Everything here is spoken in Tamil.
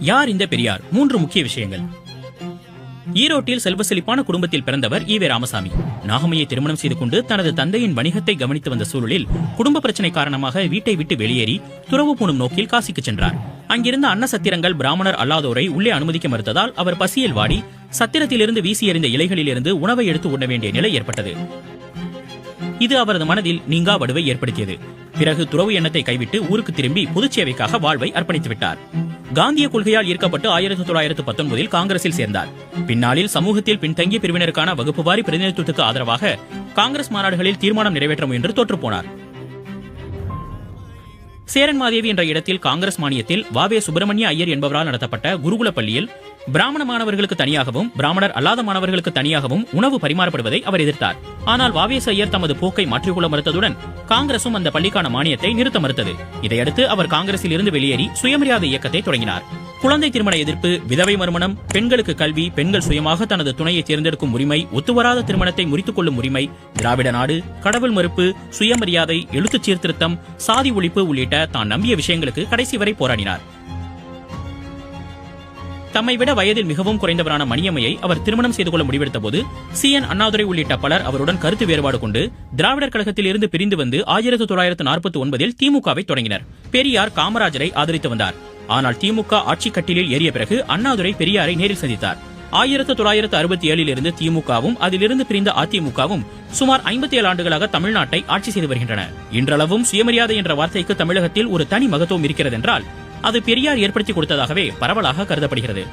யார் இந்த பெரியார்? மூன்று முக்கிய விஷயங்கள். ஈரோட்டில் செல்வ செழிப்பான குடும்பத்தில் பிறந்தவர் ஈவே ராமசாமி. நாகமையை திருமணம் செய்து கொண்டு தனது தந்தையின் வணிகத்தை கவனித்து வந்த சூழலில் குடும்ப பிரச்சனை காரணமாக வீட்டை விட்டு வெளியேறி துறவு பூணும் நோக்கில் காசிக்கு சென்றார். அங்கிருந்த அன்ன சத்திரங்கள் பிராமணர் அல்லாதோரை உள்ளே அனுமதிக்க மறுத்ததால் அவர் பசியில் வாடி சத்திரத்திலிருந்து வீசி எறிந்த இலைகளிலிருந்து உணவை எடுத்து உண்ண வேண்டிய நிலை ஏற்பட்டது. இது அவரது மனதில் நீங்கா வடுவை ஏற்படுத்தியது. பிறகு துறவு எண்ணத்தை கைவிட்டு ஊருக்கு திரும்பி புதுச்சேவைக்காக வாழ்வை அர்ப்பணித்து விட்டார். காந்திய கொள்கையால் ஈர்க்கப்பட்டு ஆயிரத்தி தொள்ளாயிரத்து பத்தொன்பதில் காங்கிரஸில் சேர்ந்தார். பின்னாளில் சமூகத்தில் பின்தங்கிய பிரிவினருக்கான வகுப்புவாரி பிரதிநிதித்துவத்துக்கு ஆதரவாக காங்கிரஸ் மாநாடுகளில் தீர்மானம் நிறைவேற்ற முயன்று தோற்றுப்போனார் சேரன்மாதேவி என்ற இடத்தில் காங்கிரஸ் மானியத்தில் வாவே சுப்பிரமணிய ஐயர் என்பவரால் நடத்தப்பட்ட குருகுல பள்ளியில் பிராமண மாணவர்களுக்கு தனியாகவும் பிராமணர் அல்லாத மாணவர்களுக்கு தனியாகவும் உணவு பரிமாறப்படுவதை அவர் எதிர்த்தார். ஆனால் வாவேஸ் ஐயர் தமது போக்கை மாற்றிக்கொள்ள மறுத்ததுடன் காங்கிரசும் அந்த பள்ளிக்கான மானியத்தை நிறுத்த மறுத்தது. இதையடுத்து அவர் காங்கிரசில் இருந்து வெளியேறி சுயமரியாதை இயக்கத்தை தொடங்கினார். குழந்தை திருமண எதிர்ப்பு விதவை மறுமணம் பெண்களுக்கு கல்வி பெண்கள் சுயமாக தனது துணையை தேர்ந்தெடுக்கும் உரிமை ஒத்துவராத திருமணத்தை முறித்துக் கொள்ளும் உரிமை திராவிட நாடு கடவுள் மறுப்பு சுயமரியாதை எழுத்துச் சீர்திருத்தம் சாதி ஒழிப்பு உள்ளிட்ட தான் நம்பிய விஷயங்களுக்கு கடைசி வரை போராடினார். தம்மை விட வயதில் மிகவும் குறைந்தவரான மணியம்மையை அவர் திருமணம் செய்து கொள்ள முடிவெடுத்த போது சி. என். அண்ணாதுரை உள்ளிட்ட பலர் அவருடன் கருத்து வேறுபாடு கொண்டு திராவிடர் கழகத்தில் இருந்து பிரிந்து வந்து ஆயிரத்து தொள்ளாயிரத்து நாற்பத்தி ஒன்பதில் திமுகவை தொடங்கினர். பெரியார் காமராஜரை ஆதரித்து வந்தார். ஆனால் திமுக ஆட்சி கட்டிலில் ஏறிய பிறகு அண்ணாதுரை பெரியாரை நேரில் சந்தித்தார். ஆயிரத்து தொள்ளாயிரத்து அறுபத்தி ஏழில் இருந்து திமுகவும் அதிலிருந்து பிரிந்த அதிமுகவும் சுமார் ஐம்பத்தி ஏழு ஆண்டுகளாக தமிழ்நாட்டை ஆட்சி செய்து வருகின்றன. இன்றளவும் சுயமரியாதை என்ற வார்த்தைக்கு தமிழகத்தில் ஒரு தனி மகத்துவம் இருக்கிறது என்றால் அது பெரியார் ஏற்படுத்தி கொடுத்ததாகவே பரவலாக கருதப்படுகிறது.